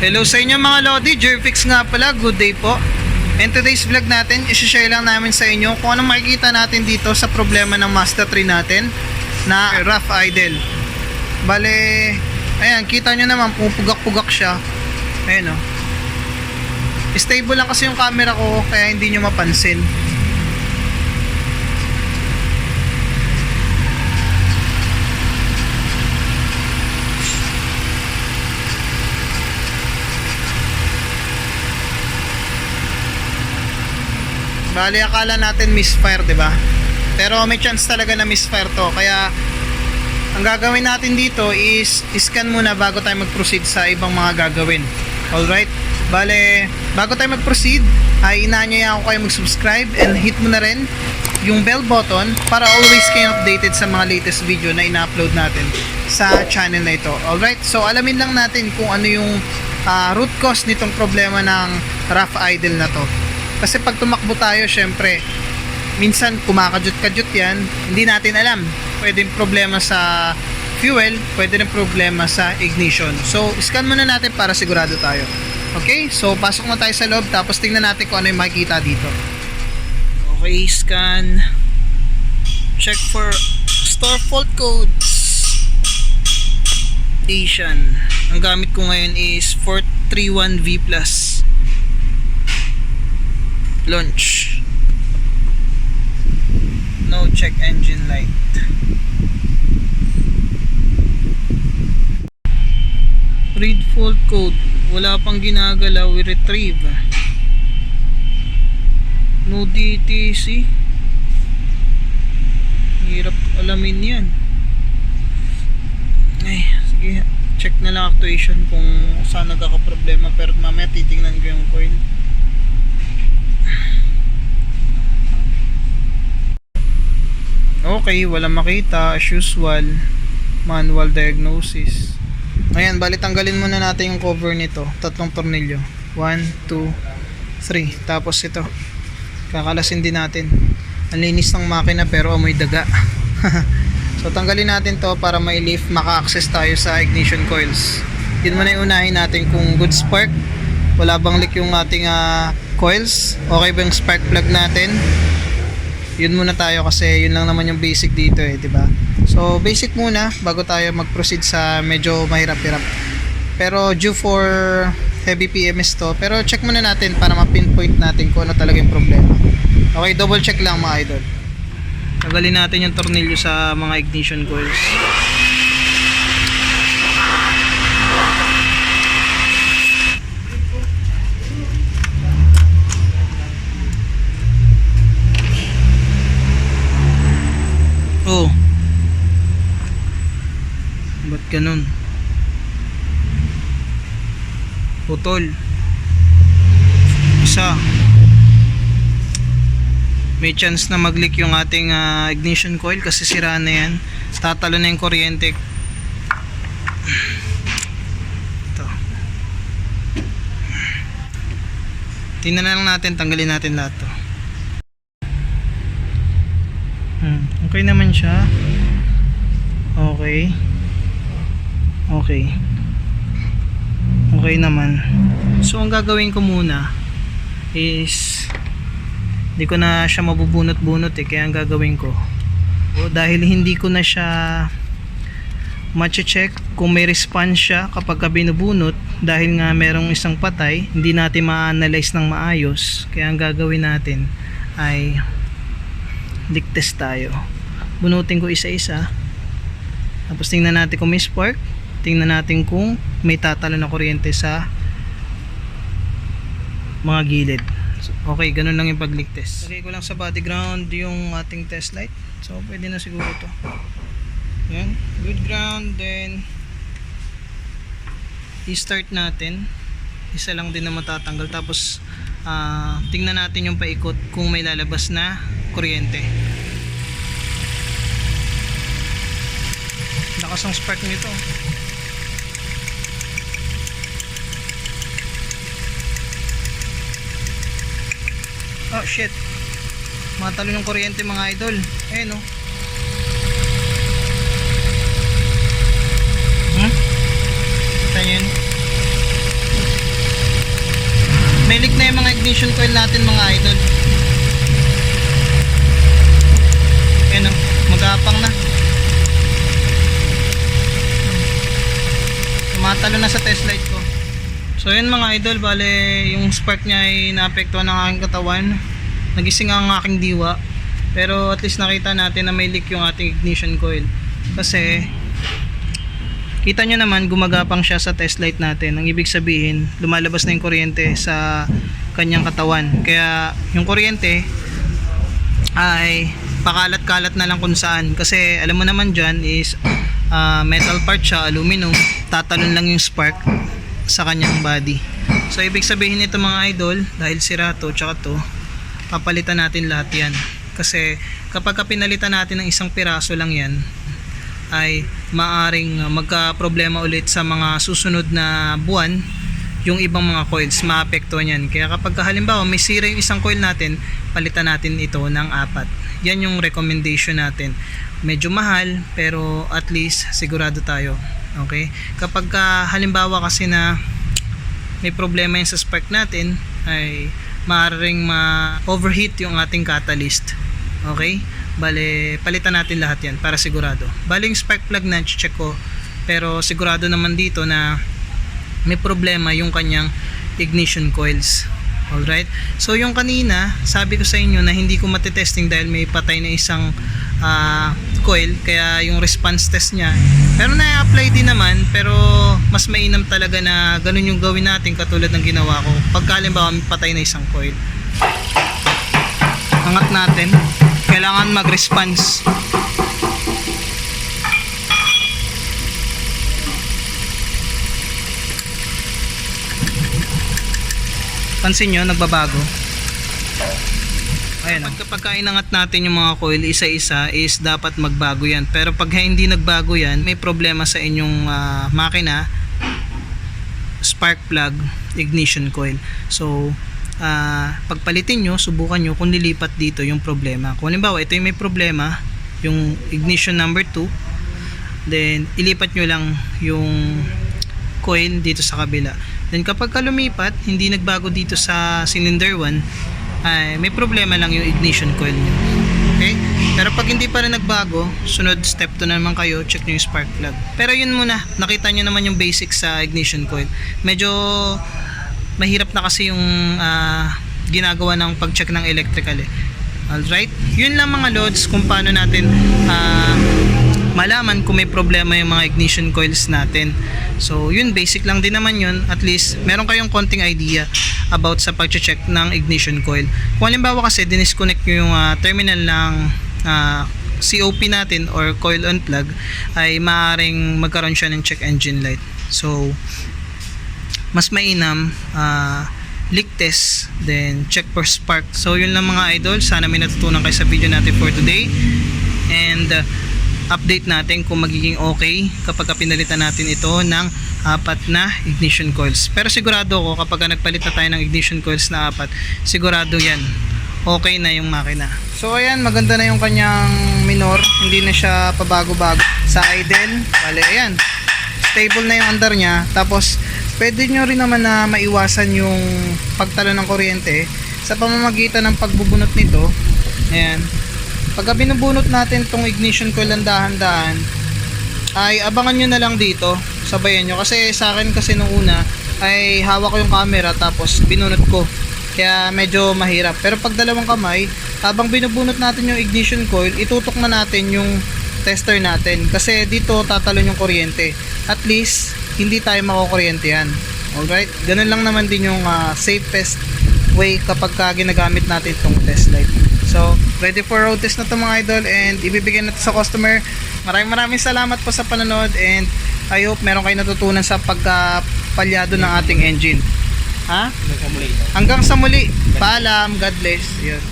Hello sa inyo mga Lodi, Jerfix nga pala, good day po. And today's vlog natin, isi-share lang namin sa inyo kung anong makikita natin dito sa problema ng Mazda 3 natin na rough idle. Bale, ayan, kita nyo naman, pupugak-pugak siya. Ayan o. Stable lang kasi yung camera ko, kaya hindi nyo mapansin. Bali, akala natin misfire, di ba? Pero may chance talaga na misfire to. Kaya, ang gagawin natin dito is scan muna bago tayo mag-proceed sa ibang mga gagawin. Alright? Bale, bago tayo mag-proceed, ay inaanyaya ako kayo mag-subscribe and hit mo na rin yung bell button para always kayo updated sa mga latest video na ina-upload natin sa channel na ito. Alright? So, alamin lang natin kung ano yung ah, root cause nitong problema ng rough idle na to. Kasi pag tumakbo tayo, syempre, minsan kumakajut-kajut yan, hindi natin alam. Pwede problema sa fuel, pwede rin problema sa ignition. So, scan muna natin para sigurado tayo. Okay? So, pasok na tayo sa loob, tapos tingnan natin kung ano yung makikita dito. Okay, scan. Check for store fault codes. Asian. Ang gamit ko ngayon is 431V+. Launch. No check engine light. Read fault code. Wala pang ginagalaw. We retrieve. No DTC. Hirap alamin yan. Ay, sige. Check na lang actuation kung saan nagkakaproblema. Pero mamaya titingnan ko yung coil. Okay, wala makita as usual. Manual diagnosis. Ngayon, bali tanggalin muna natin yung cover nito. Tatlong tornilyo. 1, 2, 3. Tapos ito. Kakalasin din natin. Ang ng makina pero amoy daga. so tanggalin natin to para may lift maka-access tayo sa ignition coils. Yun muna yung unahin natin kung good spark. Wala bang leak yung ating ah, coils. Okay ba yung spark plug natin yun muna tayo kasi yun lang naman yung basic dito eh, 'di ba? So basic muna bago tayo mag-proceed sa medyo mahirap-hirap. Pero due for heavy PMS to, pero check muna natin para ma-pinpoint natin kung ano talaga yung problema. Okay, double check lang mga idol. Tagalin natin yung tornilyo sa mga ignition coils. Oh. Ba't ganun? Putol. Isa. May chance na mag-leak yung ating ah, ignition coil kasi sira na yan. Tatalo na yung kuryente. Ito. Tingnan na lang natin, tanggalin natin lahat to. Hmm, okay naman siya. Okay. Okay. Okay naman. So, ang gagawin ko muna is hindi ko na siya mabubunot-bunot eh. Kaya ang gagawin ko o dahil hindi ko na siya mache-check kung may response siya kapag ka binubunot dahil nga merong isang patay hindi natin ma-analyze ng maayos kaya ang gagawin natin ay leak test tayo bunutin ko isa-isa tapos tingnan natin kung may spark tingnan natin kung may tatalo na kuryente sa mga gilid. So, okay, ganun lang yung pag leak test lagay ko lang sa body ground yung ating test light. So pwede na siguro to. Yan, good ground then i-start natin. Isa lang din na matatanggal. Tapos ah, tingnan natin yung paikot kung may lalabas na kuryente. Lakas ang spark nito oh shit matalo ng kuryente mga idol ayun oh hmm? Kita yun? ignition coil natin mga idol. Ayan o, magapang na. Tumatalo na sa test light ko. So yun mga idol, bale yung spark niya ay naapektuhan ng aking katawan. Nagising ang aking diwa. Pero at least nakita natin na may leak yung ating ignition coil. Kasi kita nyo naman gumagapang siya sa test light natin. Ang ibig sabihin, lumalabas na yung kuryente sa kanyang katawan. Kaya yung kuryente ay pakalat-kalat na lang kung saan. Kasi alam mo naman dyan is ah, metal part siya, aluminum. Tatalon lang yung spark sa kanyang body. So ibig sabihin nito mga idol, dahil sira to tsaka to, papalitan natin lahat yan. Kasi kapag ka pinalitan natin ng isang piraso lang yan, ay maaring uh, magka-problema ulit sa mga susunod na buwan yung ibang mga coils maapektuhan yan kaya kapag ka halimbawa may sira yung isang coil natin palitan natin ito ng apat yan yung recommendation natin medyo mahal pero at least sigurado tayo okay? Kapag ka halimbawa kasi na may problema yung sa spark natin ay maaaring ma-overheat yung ating catalyst. Okay? Bale palitan natin lahat yan para sigurado. Bale yung spark plug na check ko. Pero sigurado naman dito na may problema yung kanyang ignition coils. Alright? So yung kanina sabi ko sa inyo na hindi ko matitesting dahil may patay na isang ah, coil kaya yung response test niya. Pero na-apply din naman pero mas mainam talaga na ganun yung gawin natin katulad ng ginawa ko. Pagka halimbawa patay na isang coil. Angat natin. Kailangan mag-response. Pansin nyo nagbabago Ayan. Pag inangat natin yung mga coil isa-isa is dapat magbago yan. Pero pag hindi nagbago yan, may problema sa inyong ah, makina, spark plug, ignition coil. So, ah, pagpalitin nyo, subukan nyo kung lilipat dito yung problema. Kung halimbawa, ito yung may problema, yung ignition number 2, then ilipat nyo lang yung coil dito sa kabila. Then kapag ka lumipat, hindi nagbago dito sa cylinder 1, ay may problema lang yung ignition coil nyo. Okay? Pero pag hindi pa rin nagbago, sunod step to naman kayo, check nyo yung spark plug. Pero yun muna, nakita nyo naman yung basics sa ignition coil. Medyo mahirap na kasi yung ah, ginagawa ng pag-check ng electrical eh. Alright? Yun lang mga loads kung paano natin ah, malaman kung may problema yung mga ignition coils natin. So, yun, basic lang din naman yun. At least, meron kayong konting idea about sa pag-check ng ignition coil. Kung halimbawa kasi, dinisconnect nyo yung ah, terminal ng ah, COP natin or coil on plug, ay maaaring magkaroon siya ng check engine light. So, mas mainam ah, leak test then check for spark so yun lang mga idol sana may natutunan kayo sa video natin for today and uh, update natin kung magiging okay kapag ka pinalitan natin ito ng apat na ignition coils. Pero sigurado ako kapag ka nagpalit na tayo ng ignition coils na apat sigurado yan okay na yung makina. So ayan maganda na yung kanyang minor. Hindi na siya pabago-bago. Sa idle bale ayan. Stable na yung andar niya. Tapos pwede nyo rin naman na maiwasan yung pagtalo ng kuryente sa pamamagitan ng pagbubunot nito. Ayan pagka binubunot natin tong ignition coil ang dahan-dahan ay abangan nyo na lang dito sabayan nyo. Kasi sa akin kasi nung una ay hawak ko yung camera tapos binunot ko. Kaya medyo mahirap. Pero pag dalawang kamay habang binubunot natin yung ignition coil itutok na natin yung tester natin. Kasi dito tatalon yung kuryente. At least hindi tayo makukuryente yan. Alright? Ganun lang naman din yung ah, safest way kapag ka ginagamit natin itong test light so ready for road test na to mga idol and ibibigay na to sa customer. Maraming maraming salamat po sa panonood and I hope meron kayo natutunan sa pagkapalyado ng ating engine. Ha? hanggang sa muli. Paalam. God bless. Yun